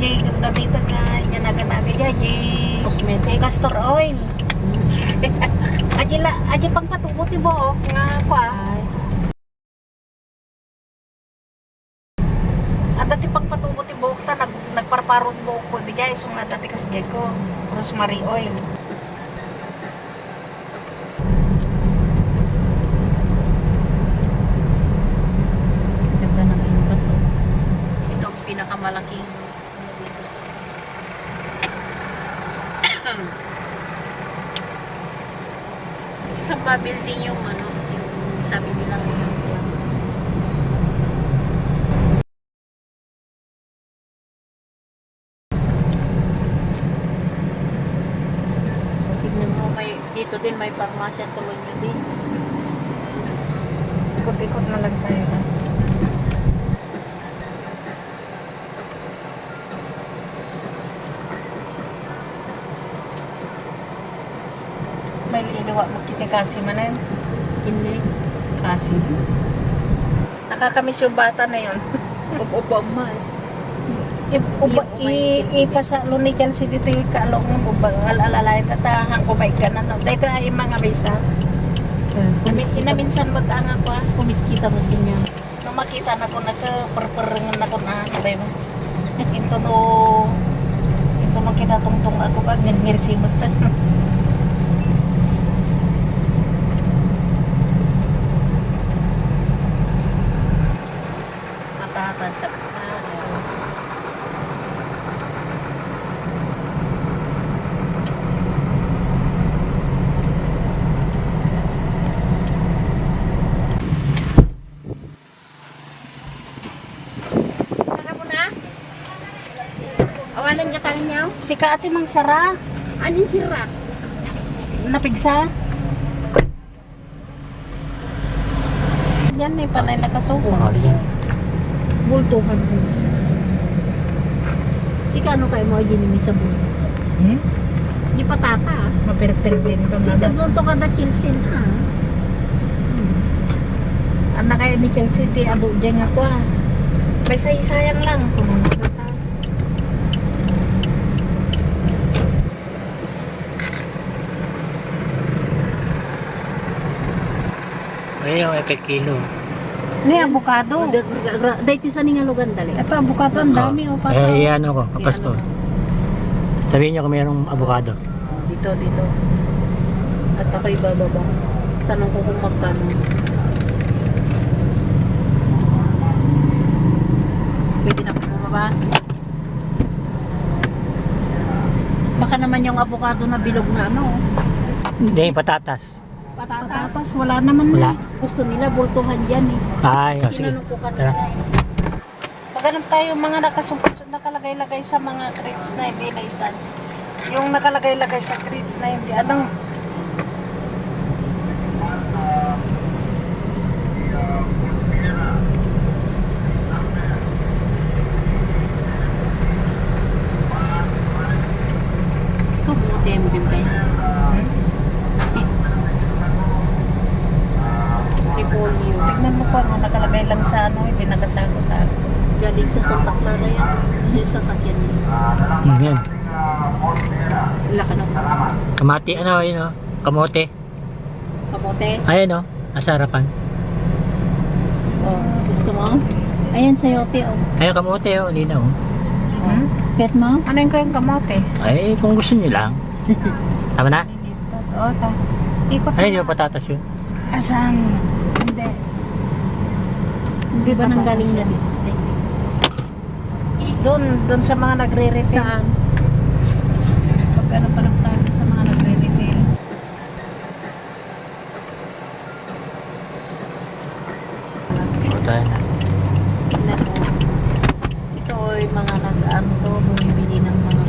Jay, gamitan nga niya naganagi niya, Jay. Cosmetic. Castor oil. Aji la, aji pang patubuti bo, nga pa. At dati pang patubuti bo, ta nag, nagparparong bo ko, di jay, sung na dati kas jay ko. Rosemary oil. Ganda ng iyong bato. Ito ang pinakamalaking ano dito sa Building yung ano, yung sabi nilang yung Tignan mo, may, dito din may parmasya sa Lonyo din. Ikot-ikot na lang tayo. May liliwa mo kita kasi manan. Hindi. Kasi. Nakakamiss yung bata na yun. Upo ma eh. I, uba, Yung kumain i, din ipasalo ni Chelsea dito yung kalong mo ba alalay tatahang kumay ka na. Dito ay mga bisa. Namin, inaminsan mo tanga ko ah. Kumit kita mo sinya. Nung makita na ko nagka-perperengan na ko na sabay mo. Ito no ito mo kinatungtong ako ba ngirsimot ta. Matatas sa kataas. Tara mo na. Ka tayo niyaw. Si ka ate mang sara, Anin si Rak? napigsa. Yan eh, panay nakasuko. Bultuhan mo. Si kano kayo mo ginimi sa bulto? Hmm? Di patatas. Maperper din ito Di na. tagbunto ka na kilsin ha. Anak kaya ni Chelsea, di abo dyan nga ko ah. May sayang lang. Ayun, ay kilo. Ni avocado. Dahito sa ninga lugan dali. Ito avocado, ang dami oh. pa. Eh, iyan ako, kapasto. Sabihin niyo kung mayroong abogado. Dito, dito. At ako'y bababa. Tanong ko kung magkano. Pwede na po bumaba. Baka naman yung avocado na bilog na ano. Hindi, patatas. Patatas. Patatas, wala naman Wala. na. Gusto nila bultuhan dyan eh. Ay, oh, sige. Tara. kanina. Maghanap tayo mga nakasumpot nakalagay-lagay sa mga crates na hindi na isan. Yung nakalagay-lagay sa crates na hindi. Anong Kamuti mo din kayo. Repolyo. Tignan mo pa, no, nakalagay lang sa ano, hindi nakasako sa ano. Galing sa Santa Clara yan. Yung sasakyan niya. Hmm, yan. Laka na Kamati, ano, yun, oh. Kamote. Kamote. Ayan, oh. Nasa harapan. Oh, gusto mo? Ayan, sayote oh. Ayan, kamote, oh. Lina, oh. Hmm? Pet mo? Ano yung kayong kamote? Ay, kung gusto niyo lang. Tama na? Oo, ta. Ikot Ayun, yung patatas yun. Asan? Hindi. Di ba nang galing na din? Doon, doon sa mga nagre-retail. Saan? Pag ano pa lang tayo sa mga nagre-retail. O, tayo na. Ito ay mga nag-ano to, bumibili ng mga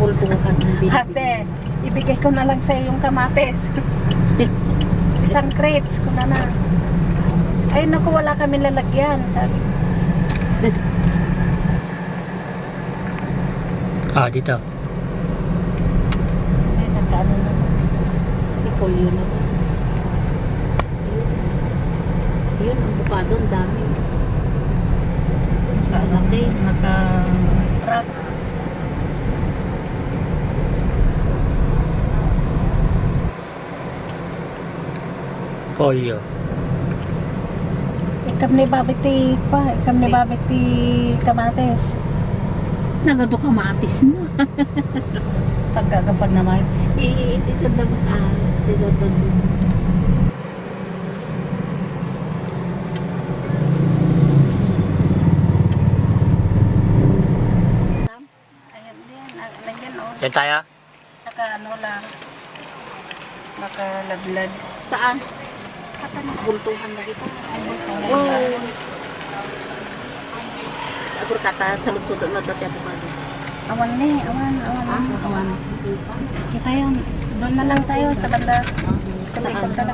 bultuhan ng binibili. Ate, ibigay ko na lang sa iyo yung kamates. Isang crates ko na na. Ay, naku, wala kami lalagyan. Sabi, Ah, dito. ay, nagkaano na. Naman. Yun. Yun, ang bukado, ang dami. Sa Malaki. Naka harap. Kolyo. Ikam ni babiti pa, ikam ni babiti kamates. Nagado ka maatis na. Pagkagapan naman. Eh, dito dapat ah. Dito din, ah, nandiyan o. Yan tayo. Naka ano lang. Nakaladlad. Saan? Bultuhan na kita. Wow. Agur kata sa lutsud na dati ako pa. Awan ni, awan, awan. Ah, awan. Kita yun. Doon na lang tayo sa banda. Saan? Ka.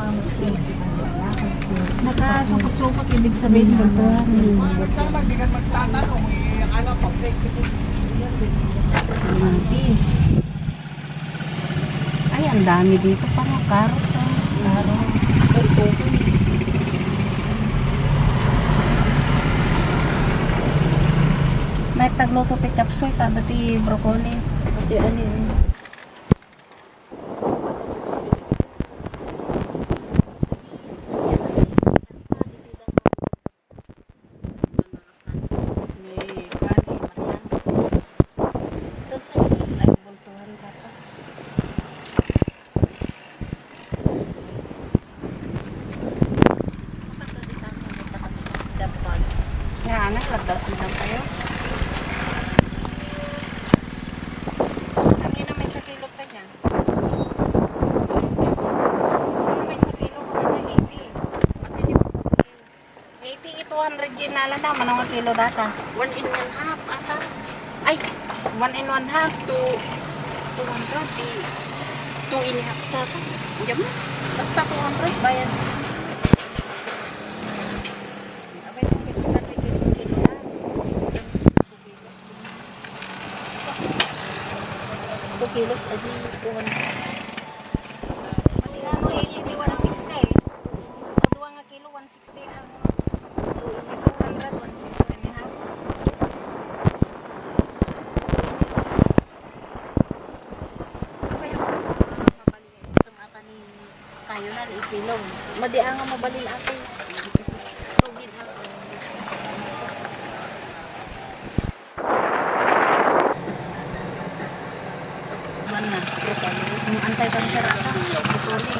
Nakasukot-sukot ibig sabihin bultuhan. Mantis. Ay, ang dami dito pa. Carrots oh. Carrots. May tagluto ti kapsoy, tado ti broccoli. Ate ano yun? May kanin, matiyan. Doon sa ay bultuhan ka pa. Dapat. Lagdat lang kayo. Ang ina may sa kilo pa niyan. Ano may sa kilo ko na 80. 80 ito 100 gin na lang na, manong kilo data. One in one half ata. Ay, One in one half. two, 200. eh, Two in half sa ata. Diyan mo. Basta 200 bayad. Abay, kung kilo na, kilo kilo na. Two kilos, adi 200. Mali na mo, 80 di 160. O duwa nga kilo, 160 ang 200, 160 and a half. Itong ata ni kayo na, ipilong. Madi ang nga mabalin ate. Tugin ako. Ban na. Yung anti-cancer ata. Broccoli.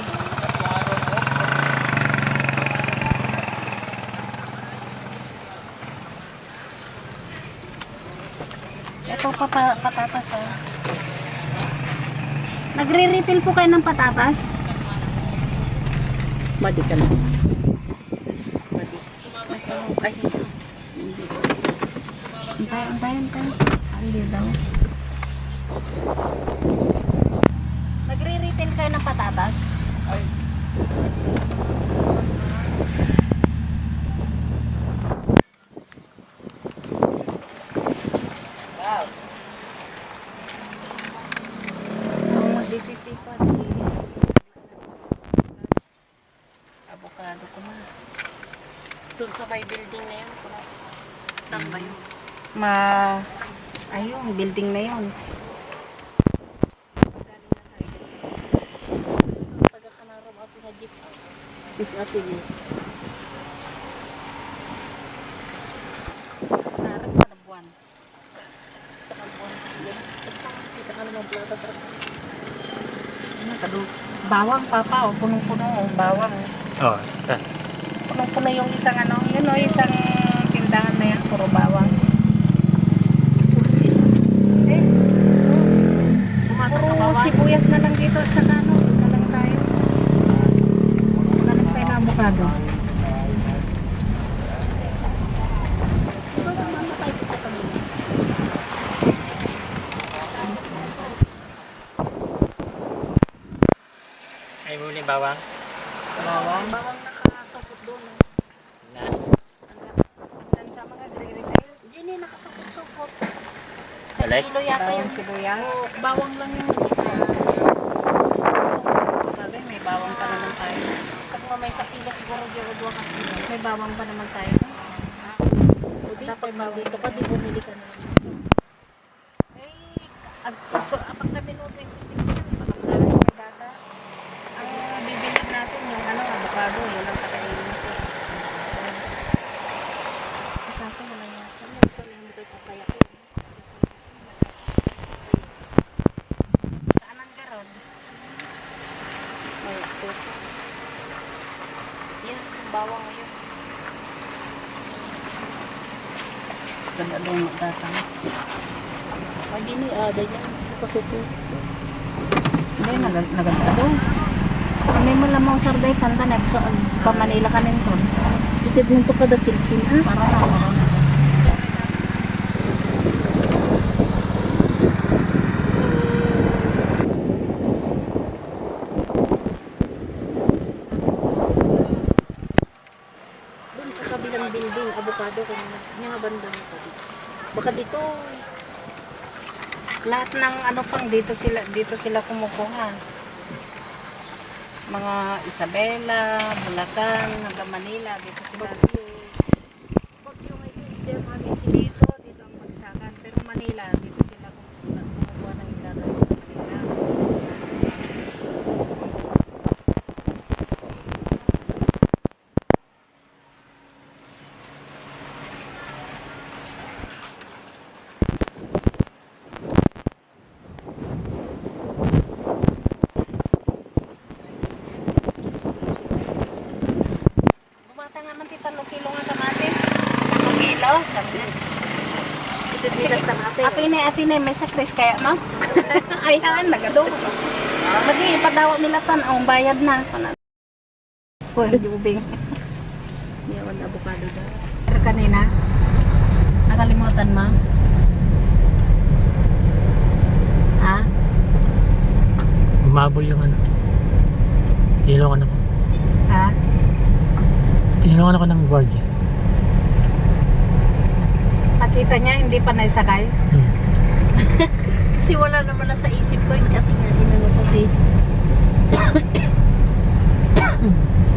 Ito pa, pa patatas oh. Nagre-retail po kayo ng patatas? Madi ka na. Madi. Ay, Antay, antay, antay. Hindi daw. Nagre-retail kayo ng patatas? Wow. Mag-DPP pa. Avocado ko na. doon sa may building na yun. Saan ba yun? Ma... Ayun, building na yun. Ako na jeep. Ate jeep. Narap pa na buwan. Basta, kita ka naman plata sa Ano, kadu bawang papa, o punong-puno, o bawang. Oh, ta. Punong-puno yung isang ano, yun o, isang tindahan na yan, puro bawang. kursi. Hindi, Bumata ka puro ba? sibuyas na lang dito at saka ano, na lang tayo. Wala lang tayo na avocado. Ay, muli bawang. Bawang? Bawang nakasukot doon. Na. Dan sa mga gre-retail. Hindi na nakasukot-sukot. Balik? Kilo yata yung sibuyas. Oh, bawang lang yung Sa tabi, may bawang pa naman tayo. sa mga may sa kilo siguro dyan o dua ka kilo. May bawang pa naman tayo. O di, dapat mali ka pa, di bumili ka na. Ang so, apang kami no 26 na, pakakain kay data. Ang bibili natin yung ano, avocado, yun ang kakainin natin. Kaso wala yata. Ito lang dito papaya ko. Saan ang garod? Ay, ito. Yan, bawang ngayon. Ganda daw yung data. Pwede ni ada yan. Pasuko. Hindi, nag- naganda daw. Kami mo lamang sarday kanta na so pa Manila ka nito. Itid mo ito kada tilsin ha. Para na ako. Doon sa kabilang building, avocado kung niya nga banda mo pa dito. Baka dito, Lahat ng ano pang dito sila dito sila kumukuha. Mga Isabela, Bulacan, hanggang Manila dito sila. bagyo ngayon, mga Dito, dito ang magsakan. Pero Manila, dito sila kumukuha, kumukuha ng gagawin sa Manila. Tita, kilo nga kamatis. Ang kilo, sabi niya. Ito dito tamate. Ato ini ati na may sakris kaya ma. Ayan, nagado. Lagi ipadawa milatan ang bayad na. Kana. Pwede ubing. Yawan avocado daw. Pero kanina, nakalimutan ma. Ha? Umabol yung ano. Tinulungan ako. Ha? Tinulungan ako ng gwardiya. Nakita niya, hindi pa naisakay? Hmm. kasi wala naman na sa isip ko yun kasi nga inano kasi